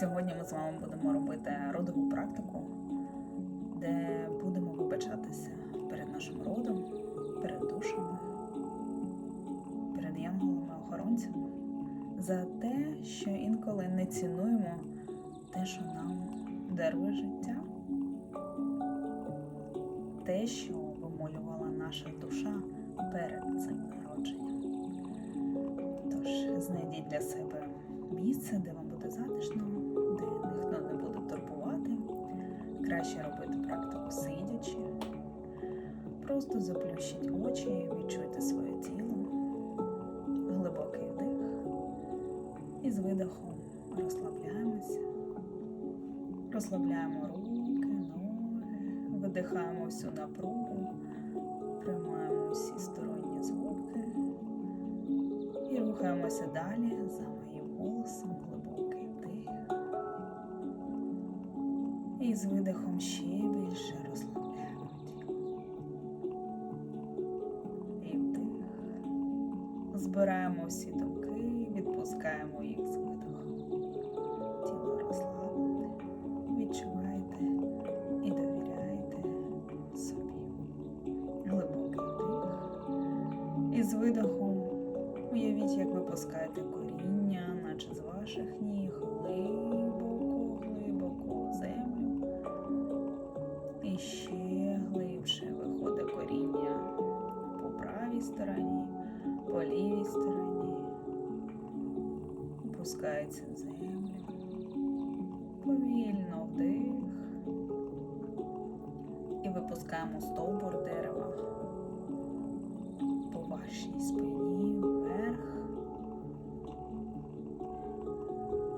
Сьогодні ми з вами будемо робити родову практику, де будемо вибачатися перед нашим родом, перед душами, перед янголами-охоронцями за те, що інколи не цінуємо те, що нам дарує життя, те, що вимолювала наша душа перед цим народженням. Тож знайдіть для себе місце, де вам буде затишно, ніхто не буде турбувати. Краще робити практику сидячи. Просто заплющіть очі, відчуйте своє тіло, глибокий вдих. І з видихом розслабляємося. Розслабляємо руки, ноги, видихаємо всю напругу, приймаємо всі сторонні звуки. І рухаємося далі за з видихом ще більше розслабляємо тіло. І вдих. Збираємо всі думки, відпускаємо їх з видихом. Тіло розслаблене. Відчувайте і довіряйте собі. Глибокий вдих. І з видихом Уявіть, як ви пускаєте коріння, наче з ваших ніг, І випускаємо стовбур дерева по вашій спині вверх.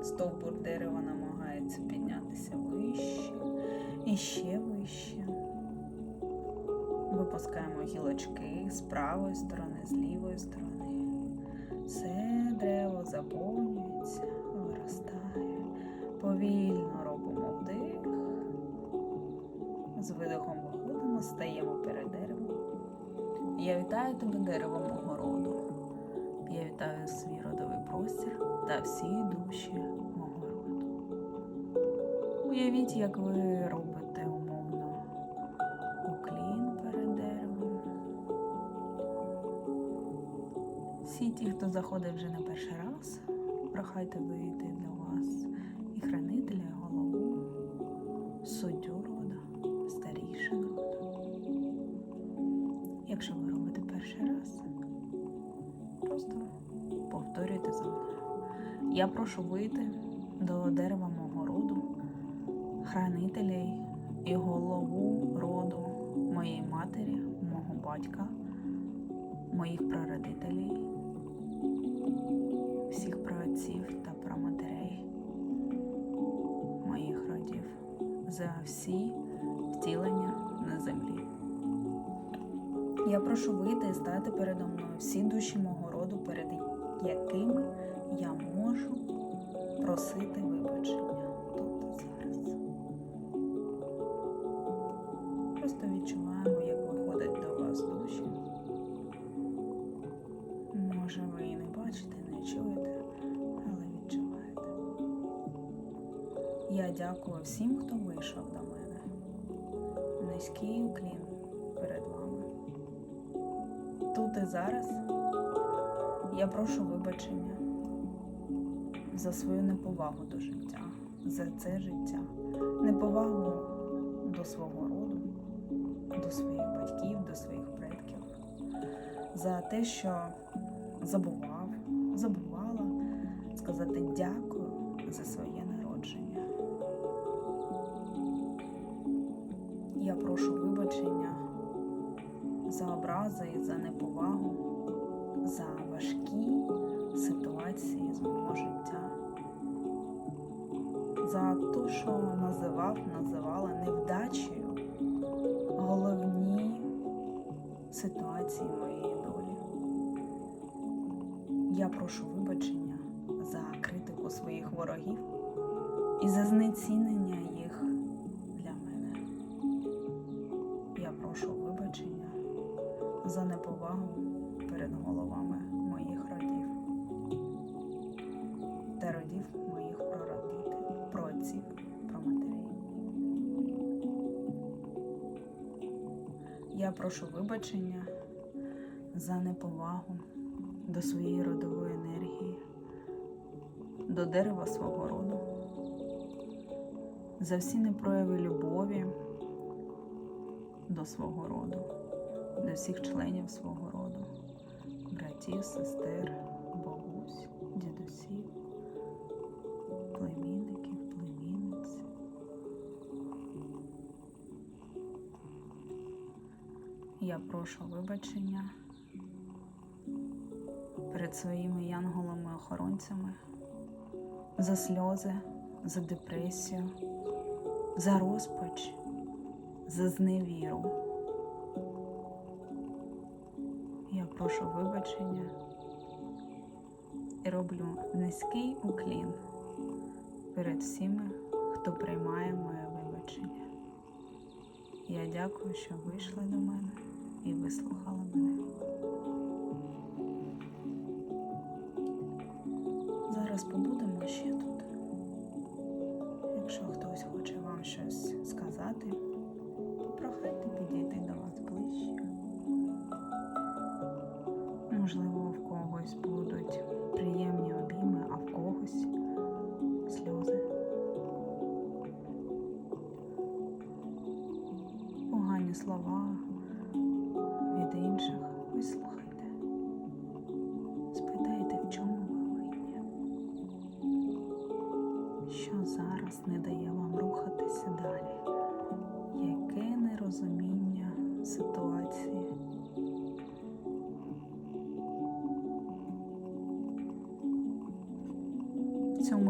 Стовбур дерева намагається піднятися вище і ще вище. Випускаємо гілочки з правої сторони, з лівої сторони. Все дерево заповнюється, виростає. Повільно робимо вдих. З видихом стаємо перед деревом. Я вітаю тебе деревом мого роду. Я вітаю свій родовий простір та всі душі мого роду. Уявіть, як ви робите умовно уклін перед деревом. Всі ті, хто заходить вже на перший раз, прохайте вийти для вас і хранителя, Якщо ви робите перший раз, просто повторюйте за мною. Я прошу вийти до дерева мого роду, хранителей і голову роду моєї матері, мого батька, моїх прародителей, всіх праотців та праматерей моїх родів за всі втілення на землі. Я прошу вийти і стати передо мною всі душі мого роду, перед якими я можу просити вибачення тут і зараз. Просто відчуваємо, як виходить до вас душі. Може, ви і не бачите, не чуєте, але відчуваєте. Я дякую всім, хто вийшов до мене. Низький уклін І зараз? Я прошу вибачення за свою неповагу до життя, за це життя, неповагу до свого роду, до своїх батьків, до своїх предків, за те, що забував, забувала сказати дякую за своє за образи і за неповагу, за важкі ситуації з мого життя, за те, що називав, називала невдачею головні ситуації моєї долі. Я прошу вибачення за критику своїх ворогів і за знецінення увагу перед головами моїх родів та родів моїх прародителів, про проматерів. Я прошу вибачення за неповагу до своєї родової енергії, до дерева свого роду, за всі непрояви любові до свого роду. До всіх членів свого братів, сестер, бабусь, дідусів, племінників, племінниць. Я прошу вибачення перед своїми янголами-охоронцями за сльози, за депресію, за розпач, за зневіру. Прошу вибачення і роблю низький уклін перед всіми, хто приймає моє вибачення. Я дякую, що вийшли до мене і вислухали мене. Зараз побудемо ще тут. Якщо хтось хоче вам щось сказати, попрохайте підійти до вас ближче. Можливо, в когось будуть приємні обійми, а в когось сльози. Погані слова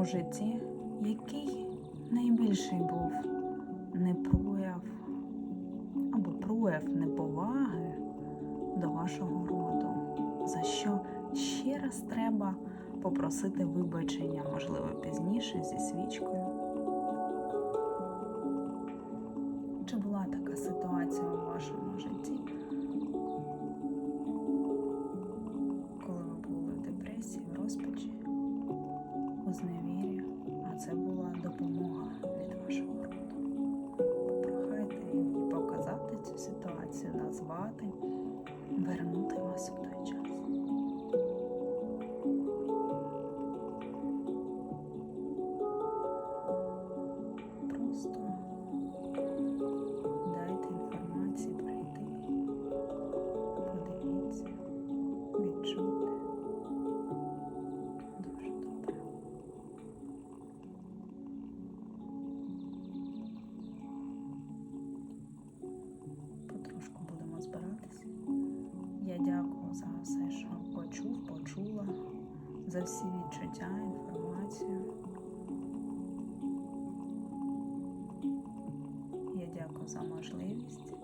Цьому житті, який найбільший був непрояв або прояв неповаги до вашого роду, за що ще раз треба попросити вибачення, можливо, пізніше зі свічкою. За всі відчуття, інформацію. Я дякую за можливість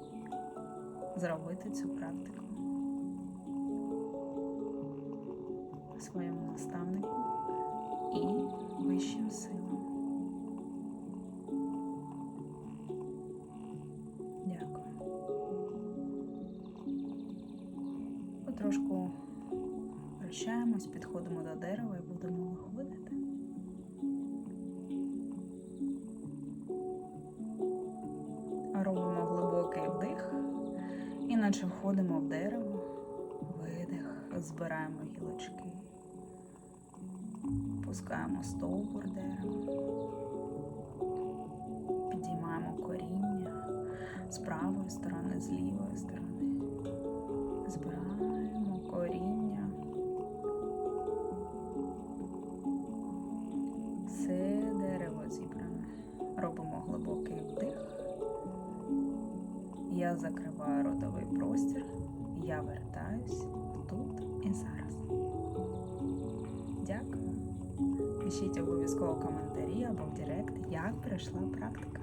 зробити цю практику своєму наставнику і вищим силам. Прощаємось, підходимо до дерева і будемо виходити. Робимо глибокий вдих, іначе входимо в дерево, видих, збираємо гілочки, пускаємо стовбур дерева, підіймаємо коріння. З правої сторони, з лівої сторони, збираємо коріння. Я закриваю родовий простір. Я вертаюсь тут і зараз. Дякую. Пишіть обов'язково коментарі або в Директ, як пройшла практика.